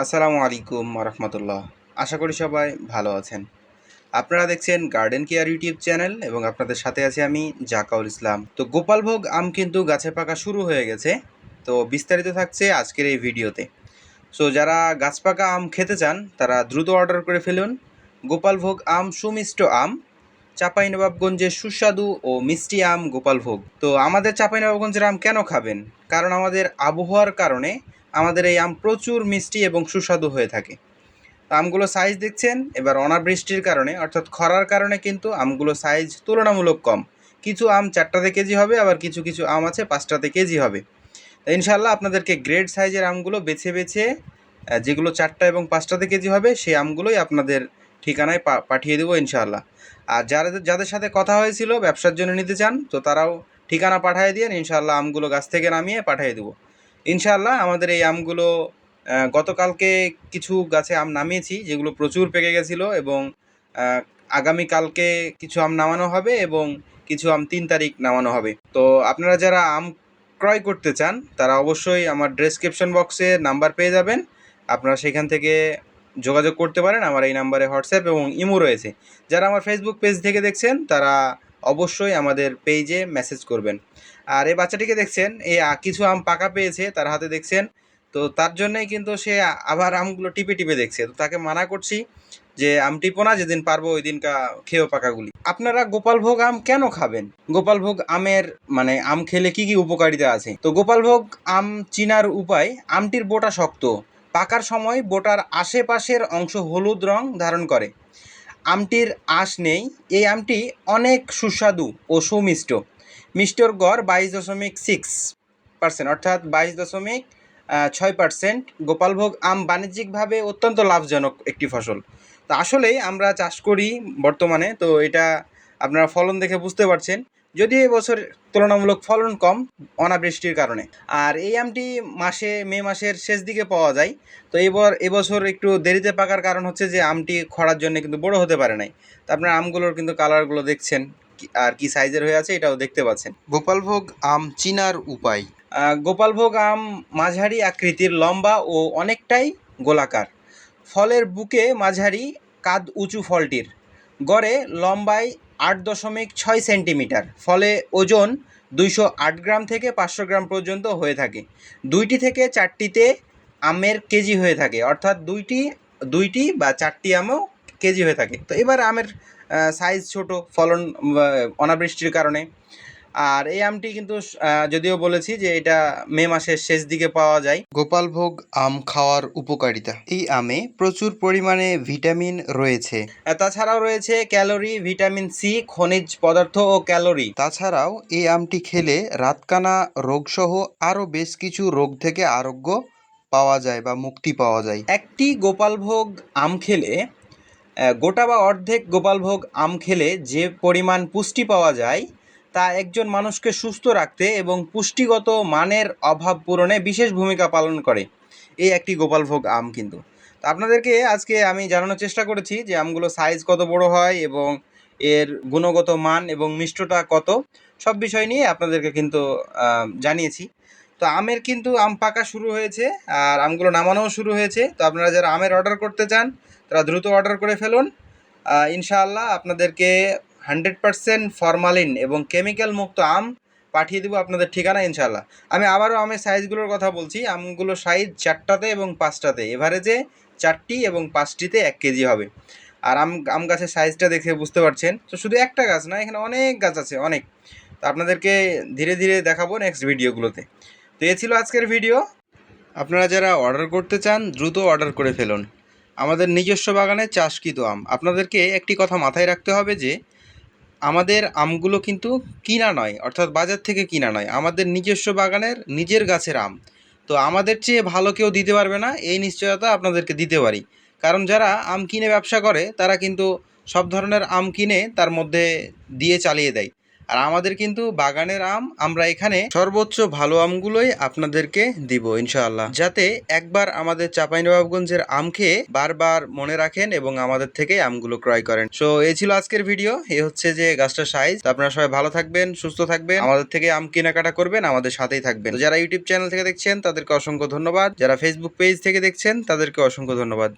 আসসালামু আলাইকুম রহমতুল্লাহ আশা করি সবাই ভালো আছেন। আপনারা দেখছেন গার্ডেন কেয়ার ইউটিউব চ্যানেল এবং আপনাদের সাথে আছি আমি জাকাউল ইসলাম। তো গোপালভোগ আম কিন্তু গাছে পাকা শুরু হয়ে গেছে। তো বিস্তারিত থাকছে আজকের এই ভিডিওতে। সো যারা গাছ পাকা আম খেতে চান, তারা দ্রুত অর্ডার করে ফেলুন। গোপালভোগ আম সুমিষ্ট আম। চাঁপাইনবাবগঞ্জের সুস্বাদু ও মিষ্টি আম গোপালভোগ। তো আমাদের চাঁপাইনবাবগঞ্জের আম কেন খাবেন? কারণ আমাদের আবহাওয়ার কারণে আমাদের এই আম প্রচুর মিষ্টি এবং সুস্বাদু হয়ে থাকে। তো আমগুলো সাইজ দেখছেন? এবার অনাবৃষ্টির কারণে, অর্থাৎ খরার কারণে কিন্তু আমগুলো সাইজ তুলনামূলক কম। কিছু আম চারটাতে কেজি হবে, আবার কিছু কিছু আম আছে পাঁচটাতে কেজি হবে। ইনশাল্লাহ আপনাদেরকে গ্রেড সাইজের আমগুলো বেছে বেছে যেগুলো চারটা এবং পাঁচটাতে কেজি হবে, সেই আমগুলোই আপনাদের ঠিকানায় পাঠিয়ে দেবো ইনশাআল্লাহ। আর যারা, যাদের সাথে কথা হয়েছিল, ব্যবসার জন্য নিতে চান, তো তারাও ঠিকানা পাঠিয়ে দিয়ে ইনশাআল্লাহ আমগুলো গাছ থেকে নামিয়ে পাঠিয়ে দেবো। ইনশাআল্লাহ আমাদের এই আমগুলো গতকালকে কিছু গাছে আম নামিয়েছি, যেগুলো প্রচুর পেকে গেছিল এবং আগামীকালকে কিছু আম নামানো হবে এবং কিছু আম তিন তারিখ নামানো হবে। তো আপনারা যারা আম ক্রয় করতে চান, তারা অবশ্যই আমার ডেসক্রিপশন বক্সে নাম্বার পেয়ে যাবেন। আপনারা সেখান থেকে যোগাযোগ করতে পারেন। আমার এই নাম্বারে হোয়াটসঅ্যাপ এবং ইমো রয়েছে। যারা আমার ফেসবুক পেজ থেকে দেখছেন, তারা অবশ্যই আমাদের পেজে মেসেজ করবেন। আর এই বাচ্চাটিকে দেখছেন এই কিছু আম পাকা পেয়েছে, তার হাতে দেখছেন। তো তার জন্যই কিন্তু সে আবার আমগুলো টিপে টিপে দেখছে। তো তাকে মানা করছি যে, আম টিপো না, যেদিন পারব ওই দিন কা খেয়েও পাকাগুলি। আপনারা গোপালভোগ আম কেন খাবেন? গোপালভোগ আমের মানে আম খেলে কি কি উপকারিতা আছে? তো গোপালভোগ আম চিনার উপায়, আমটির বোটা শক্ত। পাকার সময় বোটার আশেপাশের অংশ হলুদ রং ধারণ করে। আমটির আঁশ নেই। এই আমটি অনেক সুস্বাদু ও সুমিষ্ট। মিষ্টর গড় বাইশ দশমিক সিক্স পার্সেন্ট অর্থাৎ বাইশ দশমিক ছয় পার্সেন্ট গোপালভোগ আম বাণিজ্যিকভাবে অত্যন্ত লাভজনক একটি ফসল। তো আসলেই আমরা চাষ করি বর্তমানে, তো এটা আপনারা ফলন দেখে বুঝতে পারছেন। যদিও এবছর তুলনামূলক ফলন কম অনাবৃষ্টির কারণে। আর এই আমটি মাসে মে মাসের শেষ দিকে পাওয়া যায়। তো এবার এবছর একটু দেরিতে পাকার কারণ হচ্ছে যে আমটি খরার জন্য কিন্তু বড় হতে পারে নাই। তো আপনার আমগুলোর কিন্তু কালারগুলো দেখছেন আর কি সাইজের হয়ে আছে এটাও দেখতে পাচ্ছেন। গোপালভোগ আম চিনার উপায়? গোপালভোগ আম মাঝারি আকৃতির লম্বা ও অনেকটাই গোলাকার। ফলের বুকে মাঝারি কাদ উঁচু ফলটির। গড়ে লম্বায় আট দশমিক ছয় সেন্টিমিটার, ফলে ওজন দুইশো আট গ্রাম থেকে পাঁচশো গ্রাম পর্যন্ত হয়ে থাকে। দুইটি থেকে চারটিতে আমের কেজি হয়ে থাকে, অর্থাৎ দুইটি দুইটি বা চারটি আমও কেজি হয়ে থাকে। তো এবার আমের সাইজ ছোট, ফলন অনাবৃষ্টির কারণে আর এই আমটি কিন্তু যদিও বলেছি যে এটা মে মাসের শেষ দিকে পাওয়া যায়। গোপালভোগ আম খাওয়ার উপকারিতা। এই আমে প্রচুর পরিমাণে ভিটামিন রয়েছে। তাছাড়াও রয়েছে ক্যালোরি ভিটামিন সি খনিজ পদার্থ ও ক্যালোরি। তাছাড়াও এই আমটি খেলে রাতকানা রোগসহ আরও বেশ কিছু রোগ থেকে আরোগ্য পাওয়া যায় বা মুক্তি পাওয়া যায়। একটি গোপালভোগ আম খেলে গোটা বা অর্ধেক গোপালভোগ আম খেলে যে পরিমাণ পুষ্টি পাওয়া যায় তা একজন মানুষকে সুস্থ রাখতে এবং পুষ্টিগত মানের অভাব পূরণে বিশেষ ভূমিকা পালন করে। এই একটি গোপালভোগ আম কিন্তু। তো আপনাদেরকে আজকে আমি জানানোর চেষ্টা করেছি যে আমগুলো সাইজ কত বড় হয় এবং এর গুণগত মান এবং মিষ্টটা কত, সব বিষয় নিয়ে আপনাদেরকে কিন্তু জানিয়েছি। তো আমের কিন্তু আম পাকা শুরু হয়েছে আর আমগুলো নামানোও শুরু হয়েছে। তো আপনারা যারা আমের অর্ডার করতে চান, তারা দ্রুত অর্ডার করে ফেলুন। ইনশাআল্লাহ আপনাদেরকে হান্ড্রেড পারসেন্ট ফরমালিন এবং কেমিক্যাল মুক্ত আম পাঠিয়ে দেবো আপনাদের ঠিকানা ইনশাল্লাহ আমি আবারও আমের সাইজগুলোর কথা বলছি। আমগুলো সাইজ চারটাতে এবং পাঁচটাতে। এভারেজে চারটি এবং পাঁচটিতে এক কেজি হবে। আর আম আম গাছের সাইজটা দেখে বুঝতে পারছেন। তো শুধু একটা গাছ না, এখানে অনেক গাছ আছে, অনেক। তো আপনাদেরকে ধীরে ধীরে দেখাবো নেক্সট ভিডিওগুলোতে তো এ ছিল আজকের ভিডিও আপনারা যারা অর্ডার করতে চান, দ্রুত অর্ডার করে ফেলুন। আমাদের নিজস্ব বাগানে চাষকৃত আম। আপনাদেরকে একটি কথা মাথায় রাখতে হবে যে আমাদের আমগুলো কিন্তু কিনা নয়, অর্থাৎ বাজার থেকে কিনা নয়। আমাদের নিজস্ব বাগানের নিজের গাছের আম। তো আমাদের চেয়ে ভালো কেউ দিতে পারবে না, এই নিশ্চয়তা আপনাদেরকে দিতে পারি। কারণ যারা আম কিনে ব্যবসা করে, তারা কিন্তু সব ধরনের আম কিনে তার মধ্যে দিয়ে চালিয়ে দেয়। আর আমাদের কিন্তু বাগানের আম আমরা এখানে সর্বোচ্চ ভালো আমগুলোই আপনাদেরকে দিব, ইনশাআল্লাহ। যাতে একবার আমাদের চাঁপাইনবাবগঞ্জের আম খেয়ে বারবার মনে রাখেন এবং আমাদের থেকে আমগুলো ক্রয় করেন। সো এই ছিল আজকের ভিডিও। এ হচ্ছে যে গাছটার সাইজ আপনারা সবাই ভালো থাকবেন, সুস্থ থাকবেন। আমাদের থেকে আম কেনাকাটা করবেন, আমাদের সাথেই থাকবেন। যারা ইউটিউব চ্যানেল থেকে দেখছেন, তাদেরকে অসংখ্য ধন্যবাদ। যারা ফেসবুক পেজ থেকে দেখছেন, তাদেরকে অসংখ্য ধন্যবাদ।